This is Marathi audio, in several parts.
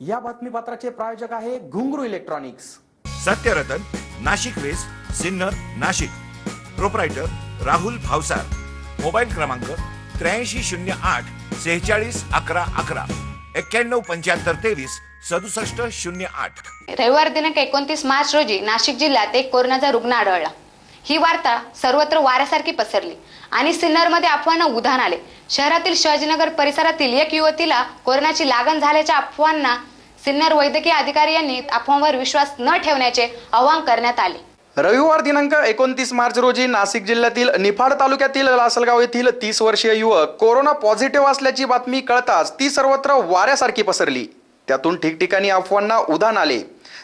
या बातमीपत्राचे प्रायोजक आहे Ghungroo electronics. Satyaratan Nashik west Sinnar Nashik. Proprietor Rahul Bhavsar. Mobile क्रमांक त्र्याऐंशी शून्य आठ सेहेचाळीस अकरा अकरा. एक्क्याण्णव पंच्याहत्तर तेवीस सदुसष्ट शून्य आठ. रविवार दिनांक एकोणतीस मार्च रोजी नाशिक जिल्ह्यात एक कोरोनाचा रुग्ण आढळला. ही वार्ता सर्वत्र वाऱ्यासारखी पसरली. आणि सिन्नरमध्ये अफवांना उधाण आले. शहरातील शहाजीनगर परिसरातील एक युवतीला कोरोनाची लागण झाल्याच्या अफवांना सिन्नर वैद्यकीय अधिकारी यांनी अफवांवर विश्वास न ठेवण्याचे आवाहन करण्यात आले. रविवार दिनांक एकोणतीस मार्च रोजी नाशिक जिल्ह्यातील निफाड तालुक्यातील लासलगाव येथील तीस वर्षीय युवक कोरोना पॉझिटिव्ह असल्याची बातमी कळताच ती सर्वत्र वाऱ्यासारखी पसरली. त्यातून ठिकठिकाणी अफवांना उधाण आले.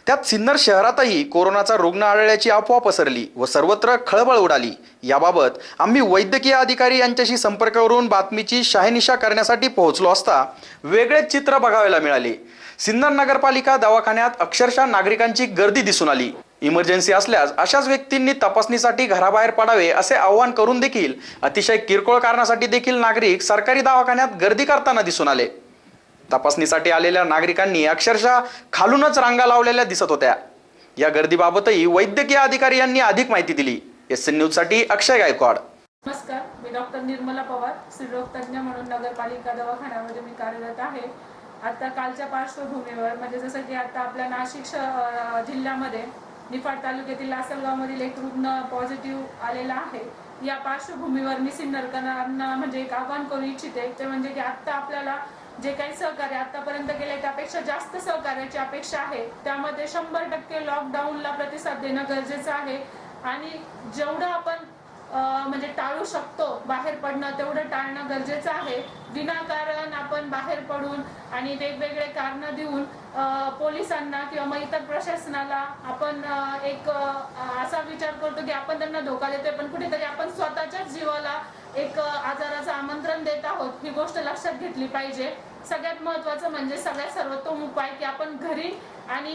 त्यात सिन्नर शहरातही कोरोनाचा रुग्ण आढळल्याची अफवा पसरली व सर्वत्र खळबळ उडाली. याबाबत आम्ही वैद्यकीय अधिकारी यांच्याशी संपर्क करून बातमीची शहानिशा करण्यासाठी पोहोचलो असता वेगळेच चित्र बघायला मिळाले. सिन्नर नगरपालिका दवाखान्यात अक्षरशः नागरिकांची गर्दी दिसून आली. इमर्जन्सी असल्यास अशाच व्यक्तींनी तपासणीसाठी घराबाहेर पडावे असे आवाहन करून देखील अतिशय किरकोळ कारणासाठी देखील नागरिक सरकारी दवाखान्यात गर्दी करताना दिसून आले. तपासणीसाठी आलेल्या नागरिकांनी अक्षरशः खालूनच रांगा लावलेल्या दिसत होत्या. या गर्दीबाबतही वैद्यकीय अधिकारी यांनी अधिक माहिती दिली. एस एन न्यूजसाठी अक्षय गायकवाड. नमस्कार मी डॉक्टर निर्मला पवार स्त्रीरोग तज्ज्ञ म्हणून नगरपालिका दवाखान्यामध्ये मी कार्यरत आहे. आता कालच्या पार्श्वभूमीवर म्हणजे जसं की आता आपल्या नाशिक जिल्ह्यामध्ये निफाड तालुक्यातील लासलगावमधील एक रुग्ण पॉझिटिव्ह आलेला आहे. या पार्श्वभूमीवर मी सिन्नरकरांना म्हणजे एक आवाहन करू इच्छिते ते म्हणजे की आत्ता आपल्याला जे काही सहकार्य आतापर्यंत गेले त्यापेक्षा जास्त सहकार्याची अपेक्षा आहे. त्यामध्ये शंभर टक्के लॉकडाऊनला प्रतिसाद देणं गरजेचं आहे. आणि जेवढं आपण म्हणजे टाळू शकतो बाहेर पडणं तेवढं टाळणं गरजेचं आहे. विनाकारण आपण बाहेर पडून आणि वेगवेगळे कारण देऊन पोलिसांना किंवा मग इतर प्रशासनाला आपण एक असा विचार करतो की आपण त्यांना धोका देतोय पण कुठेतरी आपण स्वतःच्याच जीवाला एक आजाराचं आमंत्रण देत आहोत ही गोष्ट लक्षात घेतली पाहिजे. सगळ्यात महत्वाचं म्हणजे सगळ्यात सर्वोत्तम उपाय की आपण घरी आणि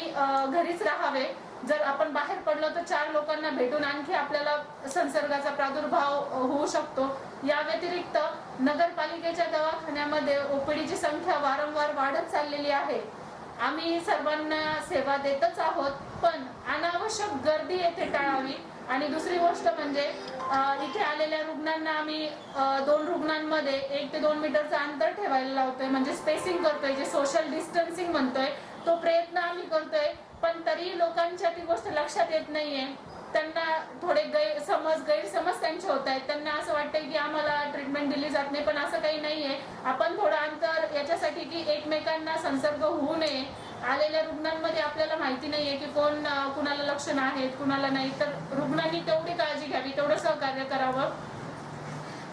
घरीच राहावे. जर आपण बाहेर पडलो तर चार लोकांना भेटून आणखी आपल्याला संसर्गाचा प्रादुर्भाव होऊ शकतो. या व्यतिरिक्त नगरपालिकेच्या दवाखान्यामध्ये ओपीडीची संख्या वारंवार वाढत चाललेली आहे. आम्ही सर्वांना सेवा देतच आहोत पण अनावश्यक गर्दी येथे टाळावी. आणि दुसरी गोष्ट म्हणजे इथे आलेल्या रुग्णांना आम्ही दोन रुग्णांमध्ये एक ते दोन मीटरचं अंतर ठेवायला लावतोय. म्हणजे स्पेसिंग करतोय जे सोशल डिस्टन्सिंग म्हणतोय तो प्रयत्न आम्ही करतोय. पण तरी लोकांच्या ती गोष्ट लक्षात येत नाहीये. त्यांना थोडे गैरसमज गैरसमज त्यांचे होत आहेत. त्यांना असं वाटतंय की आम्हाला ट्रीटमेंट दिली जात नाही पण असं काही नाहीये. आपण थोडं अंतर याच्यासाठी की एकमेकांना संसर्ग होऊ नये. आलेल्या रुग्णांमध्ये आपल्याला माहिती नाहीये की कोण कुणाला लक्षण आहेत कुणाला नाही. तर रुग्णांनी तेवढी काळजी घ्यावी तेवढं सहकार्य करावं.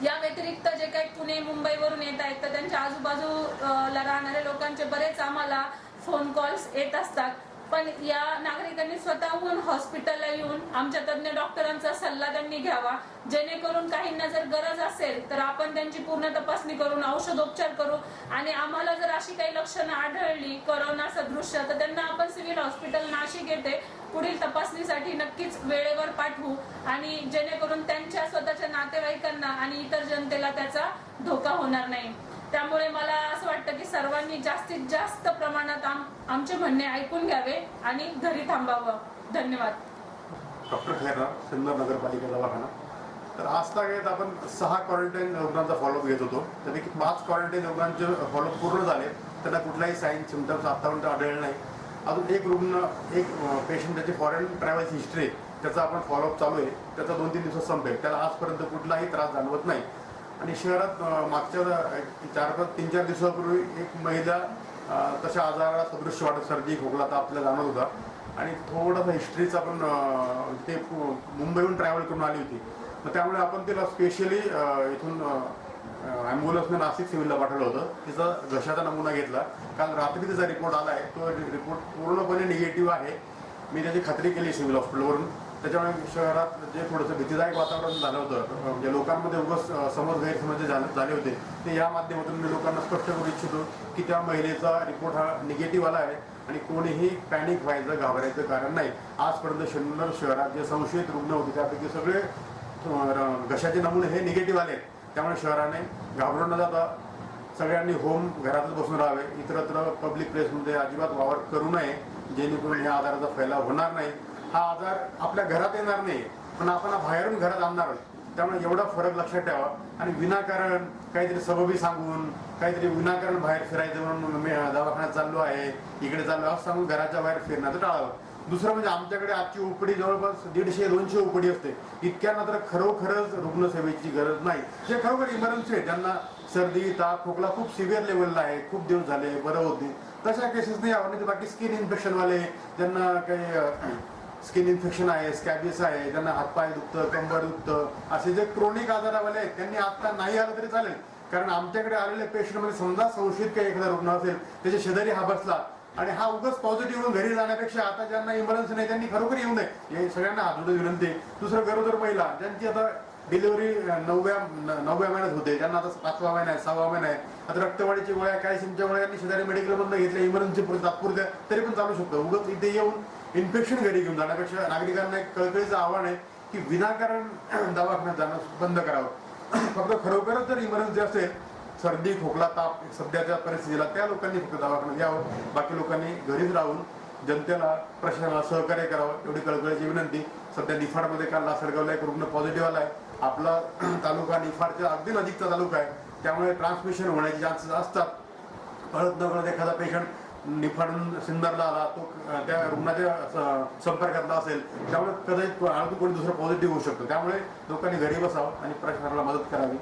या व्यतिरिक्त जे काही पुणे मुंबईवरून येत आहेत तर त्यांच्या आजूबाजूला राहणाऱ्या लोकांचे बरेच आम्हाला फोन कॉल्स येत असतात. पण या नागरिकांनी स्वतःहून हॉस्पिटल आमच्या तज्ज्ञ डॉक्टरांचा सल्ला त्यांनी घ्यावा. जेणेकरून काहींना जर गरज असेल तर आपण त्यांची पूर्ण तपासणी करून औषधोपचार करू. आणि आम्हाला जर अशी काही लक्षणं आढळली करोना सदृश्य तर त्यांना आपण सिव्हिल हॉस्पिटल नाशिक येथे पुढील तपासणीसाठी नक्कीच वेळेवर पाठवू. आणि जेणेकरून त्यांच्या स्वतःच्या नातेवाईकांना आणि इतर जनतेला त्याचा धोका होणार नाही. त्यामुळे मला असं वाटतं की सर्वांनी जास्तीत जास्त प्रमाणात आमचे म्हणणे ऐकून घ्यावे आणि घरी थांबावं. धन्यवाद. डॉक्टर खैरा सिन्नर नगरपालिका दवाखाना तर आज तागेत आपण सहा क्वारंटाईन रुग्णांचा फॉलोअप घेत होतो. त्यापैकी पाच क्वारंटाईन रुग्णांचे फॉलोअप पूर्ण झाले. त्यांना कुठलाही साईन सिमटम्स आतापर्यंत आढळले नाही. अजून एक रुग्ण एक पेशंट त्याची फॉरेन ट्रॅव्हल्स हिस्ट्री त्याचा आपण फॉलोअप चालू आहे. त्याचा दोन तीन दिवसात संपेल. त्याला आजपर्यंत कुठलाही त्रास जाणवत नाही. आणि शहरात मागच्या चार पाच तीन चार दिवसापूर्वी एक महिला तशा आजाराला सदृश्य वाटत सर्दी खोकला तर आपल्याला जाणवत होता. आणि थोडासा हिस्ट्रीचा आपण ते मुंबईहून ट्रॅव्हल करून आली होती. मग त्यामुळे आपण तिला स्पेशली इथून ॲम्ब्युलन्सने नाशिक सिव्हिलला पाठवलं होतं. तिचा घशाचा नमुना घेतला. काल रात्री तिचा रिपोर्ट आला आहे तो रिपोर्ट पूर्णपणे निगेटिव्ह आहे. मी त्याची खात्री केली सिव्हिल हॉस्पिटलवरून त्याच्यामुळे शहरात जे थोडंसं भीतीदायक वातावरण झालं होतं म्हणजे लोकांमध्ये उगाच समज गैरसमज झाले होते ते या माध्यमातून मी लोकांना स्पष्ट करू इच्छितो की त्या महिलेचा रिपोर्ट हा निगेटिव्ह आला आहे. आणि कोणीही पॅनिक व्हायचं घाबरायचं कारण नाही. आजपर्यंत शंभर शहरात जे संशयित रुग्ण होते त्यापैकी सगळे घशाचे नमुने हे निगेटिव्ह आले. त्यामुळे शहराने घाबरून न जाता सगळ्यांनी होम घरातच बसून राहावे. इतरत्र पब्लिक प्लेसमध्ये अजिबात वावर करू नये जेणेकरून ह्या आजाराचा फैलाव होणार नाही. हा आजार आपल्या घरात येणार नाही पण आपण बाहेरून घरात आणणार त्यामुळे एवढा फरक लक्षात ठेवा. आणि विनाकारण काहीतरी सबबी सांगून काहीतरी विनाकारण बाहेर फिरायचं म्हणून मी दवाखान्यात चाललो आहे इकडे चाललो असं सांगून घराच्या बाहेर फिरण्याचं टाळावं. दुसरं म्हणजे आमच्याकडे आजची उपडी जवळपास दीडशे दोनशे उपडी असते. इतक्यांना तर खरोखरच रुग्णसेवेची गरज नाही. जे खरोखर इमर्जन्सी आहे त्यांना सर्दी ताप खोकला खूप सिव्हिअर लेवलला आहे खूप दिवस झाले बरं होते तशा केसेस नाही आवडले बाकी स्किन इन्फेक्शनवाले ज्यांना काही स्किन इन्फेक्शन आहे स्कॅबिस आहे ज्यांना हातपाय दुखतं कंबर दुखतं असे जे क्रोनिक आजारावाले आहेत त्यांनी आता नाही आलं तरी चालेल. कारण आमच्याकडे आलेले पेशंटमध्ये समजा संशयित काही एखादा रुग्ण असेल त्याच्या शेजारी हा बसला आणि हा उगाच पॉझिटिव्ह घरी जाण्यापेक्षा आता ज्यांना इमर्जन्सी नाही त्यांनी खरोखर येऊ नये. हे सगळ्यांना हात विनंती दुसरं गरोदर महिला ज्यांची आता डिलिव्हरी नवव्या नवव्या महिन्यात होते. ज्यांना आता पाचवा महिना आहे सहावा महिना आहे. आता रक्तवाढीची गोळ्या कॅल्शियमच्या गोळ्या यांनी शेजारी मेडिकलमधून घेतल्या इमर्जन्सी पुरते तात्पुरत्या तरी पण चालू शकतो. उगाच इथे येऊन इन्फेक्शन घरी घेऊन जाण्यापेक्षा नागरिकांना एक कळकळीचं आव्हान आहे की विनाकारण दवाखान्यात जाणं बंद करावं. फक्त खरोखरच जर इमर्जन्सी असेल सर्दी खोकला ताप सध्याच्या परिस्थितीला त्या लोकांनी फक्त दवाखान्यात यावं. बाकी लोकांनी घरीच राहून जनतेला प्रशासनाला सहकार्य करावं एवढी कळकळीची विनंती. सध्या निफाडमध्ये काल लासडगावला एक रुग्ण पॉझिटिव्ह आला आहे आपला तालुका निफाडच्या अगदी नजीकचा तालुका आहे. त्यामुळे ट्रान्समिशन होण्याचे चान्सेस असतात. कळत न कळत एखादा पेशंट निफाडून सिन्नरला आला तो त्या रुग्णाच्या संपर्कातला असेल त्यामुळे कदाचित अजून कोणी दुसरं पॉझिटिव्ह होऊ शकतो. त्यामुळे लोकांनी घरी बसावं आणि प्रशासनाला मदत करावी.